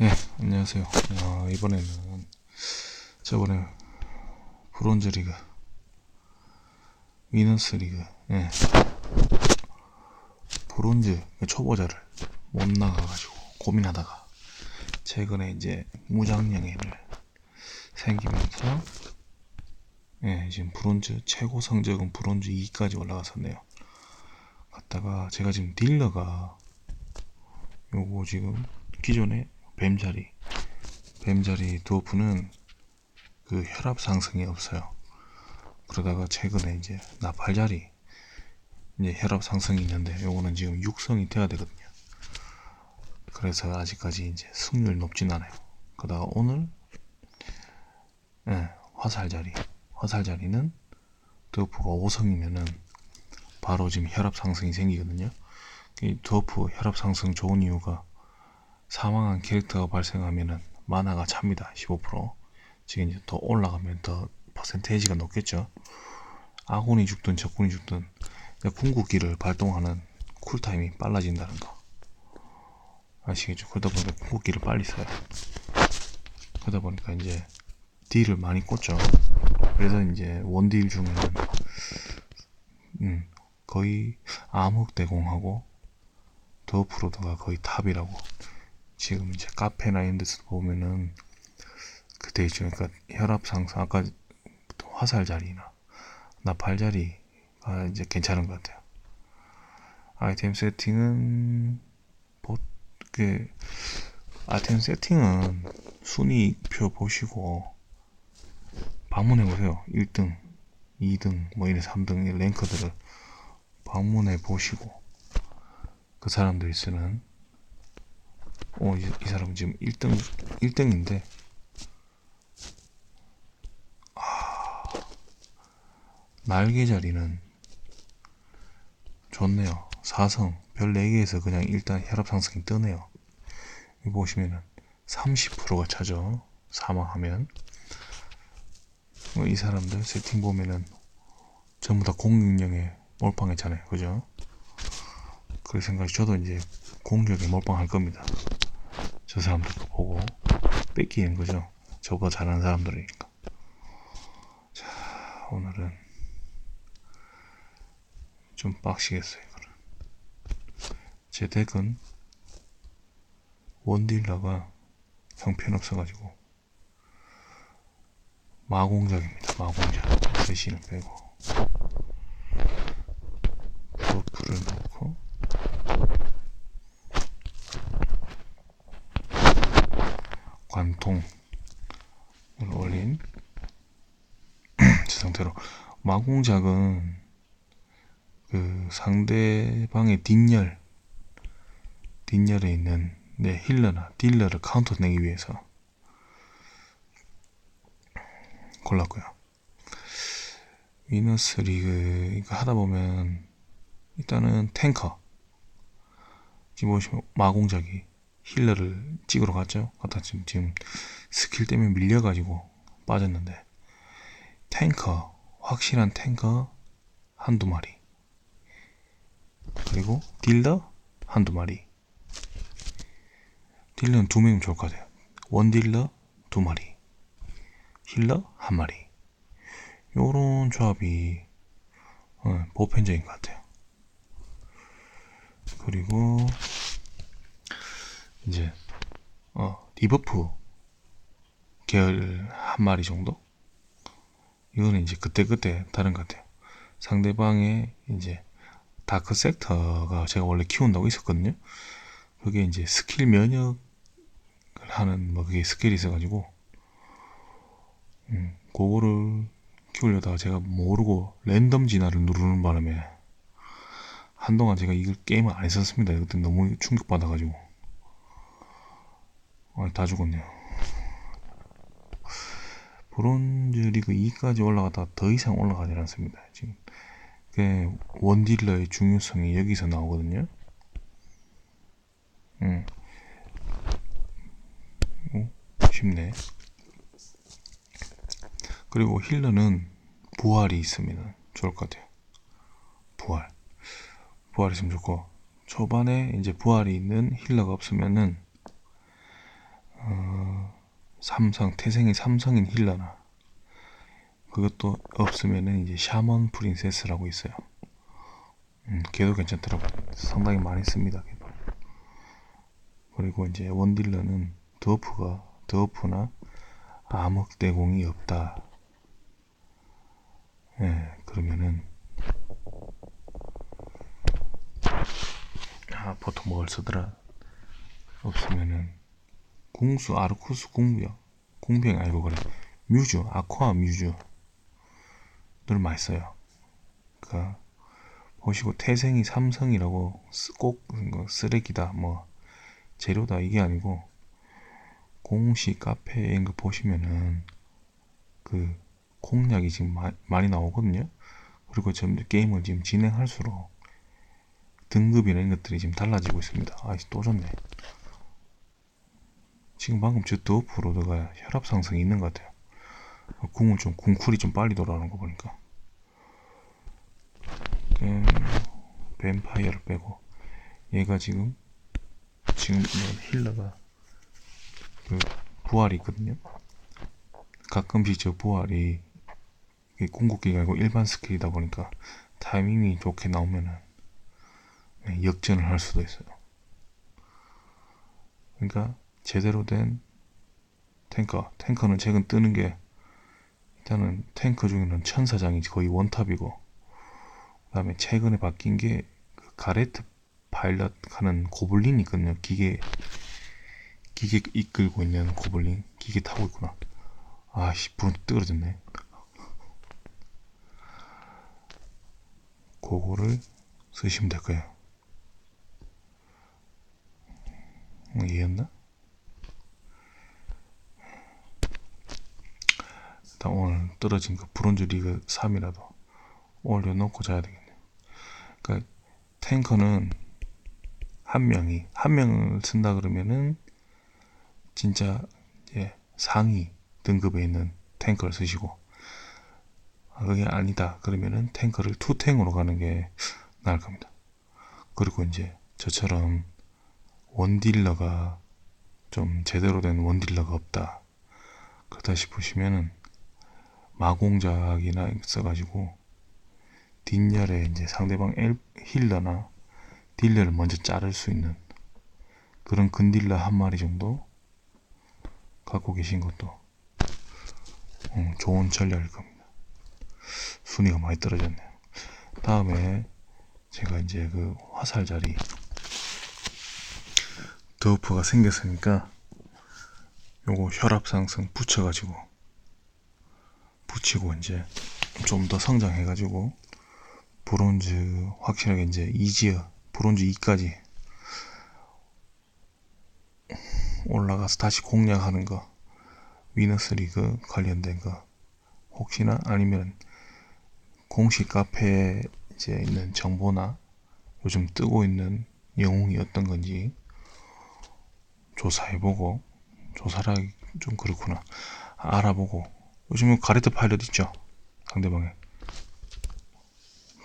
네, 안녕하세요. 아, 이번에는 저번에 브론즈 리그, 위너스 리그, 예. 브론즈 초보자를 못 나가가지고 고민하다가 최근에 이제 무장영예를 생기면서 예, 지금 브론즈 최고 성적은 브론즈 2까지 올라갔었네요. 갔다가 제가 지금 딜러가 요거 지금 기존에 뱀자리 뱀자리 도프는 그 혈압 상승이 없어요. 그러다가 최근에 이제 나팔자리 이제 혈압 상승이 있는데 요거는 지금 육성이 돼야 되거든요. 그래서 아직까지 이제 승률 높진 않아요. 그러다가 오늘 예, 화살자리 화살자리는 도프가 5성이면은 바로 지금 혈압 상승이 생기거든요. 이 도프 혈압 상승 좋은 이유가 사망한 캐릭터가 발생하면은 만화가 찹니다. 15% 지금 이제 더 올라가면 더 퍼센테이지가 높겠죠. 아군이 죽든 적군이 죽든 궁극기를 발동하는 쿨타임이 빨라진다는 거 아시겠죠? 그러다 보니까 궁극기를 빨리 써요. 그러다 보니까 이제 딜을 많이 꽂죠. 그래서 이제 원딜 중에는 음, 거의 암흑대공하고 더프로드가 거의 탑이라고 지금 이제 카페나 이런 데서 보면은 그때 있죠. 그러니까 혈압 상승 아까 화살 자리나 나팔 자리가 이제 괜찮은 것 같아요. 아이템 세팅은 그 아이템 세팅은 순위표 보시고 방문해 보세요. 1등, 2등, 뭐 이런 3등 이 랭커들을 방문해 보시고 그 사람들이 쓰는 어, 이, 이 사람은 지금 1등, 1등인데, 아, 날개 자리는 좋네요. 4성, 별 4개에서 그냥 일단 혈압 상승이 뜨네요. 여기 보시면은 30%가 차죠. 사망하면. 어, 이 사람들 세팅 보면은 전부 다 공격력에 몰빵했잖아요. 그죠? 그 생각이 저도 이제 공격에 몰빵할 겁니다. 저 사람들도 보고 뺏기는 거죠. 저보다 잘하는 사람들이니까. 자, 오늘은 좀 빡시겠어요. 이거는. 제 덱은 원딜러가 형편없어가지고 마공작입니다. 마공작. 대신을 빼고 버프를 넣고 관통을 올린 저 상태로 마공작은 그 상대방의 뒷열 뒷열에 있는 내 힐러나 딜러를 카운터 내기 위해서 골랐고요. 위너스 리그 이거 하다 보면 일단은 탱커 지금 보시면 마공작이 힐러를 찍으러 갔죠. 갖다 지금, 지금 스킬 때문에 밀려가지고 빠졌는데 탱커 확실한 탱커 한두 마리. 그리고 딜러 한두 마리. 딜러는 두 명이면 좋을 것 같아요. 원 딜러 두 마리. 힐러 한 마리. 요런 조합이 어, 보편적인 것 같아요. 그리고 이제 어 디버프 계열 한 마리 정도 이거는 이제 그때그때 다른 것 같아요 상대방의 이제 다크 섹터가 제가 원래 키운다고 있었거든요 그게 이제 스킬 면역을 하는 뭐 그게 스킬이 있어가지고 음, 그거를 키우려다가 제가 모르고 랜덤 진화를 누르는 바람에 한동안 제가 이걸 게임을 안 했었습니다. 그때 너무 충격받아가지고 아, 다 죽었네요. 브론즈 리그 2까지 올라가다가 더 이상 올라가지 않습니다. 지금 그 원딜러의 중요성이 여기서 나오거든요. 음. 어, 쉽네. 그리고 힐러는 부활이 있으면 좋을 것 같아요. 부활. 부활 있으면 좋고 초반에 이제 부활이 있는 힐러가 없으면은 삼성 태생이 삼성인 힐러나 그것도 없으면은 이제 샤먼 프린세스라고 있어요. 음, 걔도 괜찮더라고. 상당히 많이 씁니다. 걔도. 그리고 이제 원딜러는 더프가 더프나 암흑대공이 없다. 예, 그러면은 아 보통 뭘 쓰더라 없으면은 궁수 아르쿠스 궁병 궁병 아니고 그래 뮤즈 아쿠아 뮤즈 늘 써요. 그니까 보시고 태생이 삼성이라고 쓰- 꼭 쓰레기다 뭐 재료다 이게 아니고 공시 카페에 있는 거 보시면은 그 공략이 지금 마- 많이 나오거든요. 그리고 점점 게임을 지금 진행할수록 등급이나 이런 것들이 지금 달라지고 있습니다. 아이씨 또 졌네. 지금 방금 저 더프로드가 혈압 상승이 있는 것 같아요. 궁을 좀 궁쿨이 좀 빨리 돌아오는 거 보니까. 음, 뱀파이어를 빼고 얘가 지금 지금 이런 힐러가 그 부활이 있거든요. 가끔씩 저 부활이 궁극기가 아니고 일반 스킬이다 보니까 타이밍이 좋게 나오면은 네, 역전을 할 수도 있어요. 그러니까 제대로 된 탱커, 탱커는 최근 뜨는 게 일단은 탱커 중에는 천사장이 거의 원탑이고 그다음에 최근에 바뀐 게 그 가레트 파일럿 하는 고블린이 있거든요. 기계 기계 이끌고 있는 고블린 기계 타고 있구나. 아씨 불은 뜨거졌네. 그거를 쓰시면 될 거예요. 어, 이해했나? 일단 오늘 떨어진 그 브론즈 리그 3이라도 올려놓고 자야 되겠네요. 그러니까 탱커는 한 명이 한 명을 쓴다 그러면은 진짜 이제 상위 등급에 있는 탱커를 쓰시고 아, 그게 아니다 그러면은 탱커를 투탱으로 가는 게 나을 겁니다. 그리고 이제 저처럼 원딜러가 좀 제대로 된 원딜러가 없다 그렇다 싶으시면은 마공작이나 써가지고 뒷열에 이제 상대방 엘, 힐러나 딜러를 먼저 자를 수 있는 그런 근딜러 한 마리 정도 갖고 계신 것도 음, 좋은 전략일 겁니다. 순위가 많이 떨어졌네요. 다음에 제가 이제 그 화살 자리 더프가 생겼으니까 요거 혈압 상승 붙여가지고 붙이고 이제 좀 더 성장해가지고 브론즈 확실하게 이제 이지어 브론즈 2까지 올라가서 다시 공략하는 거 위너스 리그 관련된 거 혹시나 아니면 공식 카페에 이제 있는 정보나 요즘 뜨고 있는 영웅이 어떤 건지 조사해보고 하기 좀 그렇구나. 알아보고 요즘은 가레트 파일럿 있죠 상대방에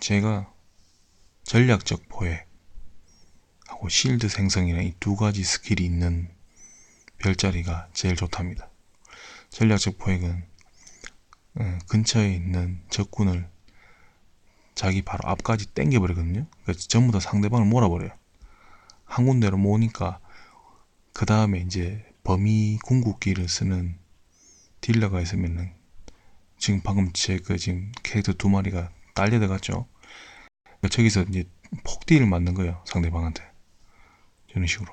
제가 전략적 포획 하고 실드 생성이나 이 두 가지 스킬이 있는 별자리가 제일 좋답니다. 전략적 포획은 어, 근처에 있는 적군을 자기 바로 앞까지 당겨버리거든요. 그러니까 전부 다 상대방을 몰아버려요. 한 군데로 모으니까 그 다음에 이제 범위 궁극기를 쓰는 딜러가 있으면은 지금 방금 제 그 지금 캐릭터 두 마리가 딸려들어갔죠. 그러니까 저기서 이제 폭딜을 맞는 거예요 상대방한테 이런 식으로.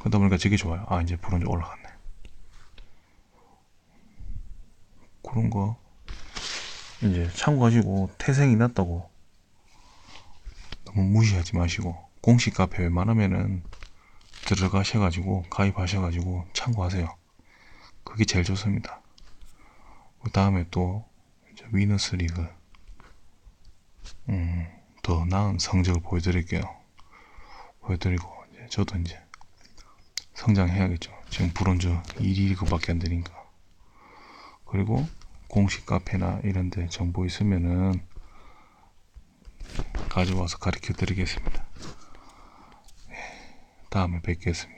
그러다 보니까 저게 좋아요. 아 이제 브론즈 올라갔네. 그런 거 이제 참고하시고 태생이 났다고 너무 무시하지 마시고 공식 카페 웬만하면은 들어가셔가지고 가입하셔가지고 참고하세요. 그게 제일 좋습니다. 그 다음에 또 위너스 리그 음, 더 나은 성적을 보여드릴게요. 보여드리고 이제 저도 이제 성장해야겠죠. 지금 브론즈 1위그밖에 안 되니까. 그리고 공식 카페나 이런 데 정보 있으면은 가져와서 가르쳐 드리겠습니다. 예, 다음에 뵙겠습니다.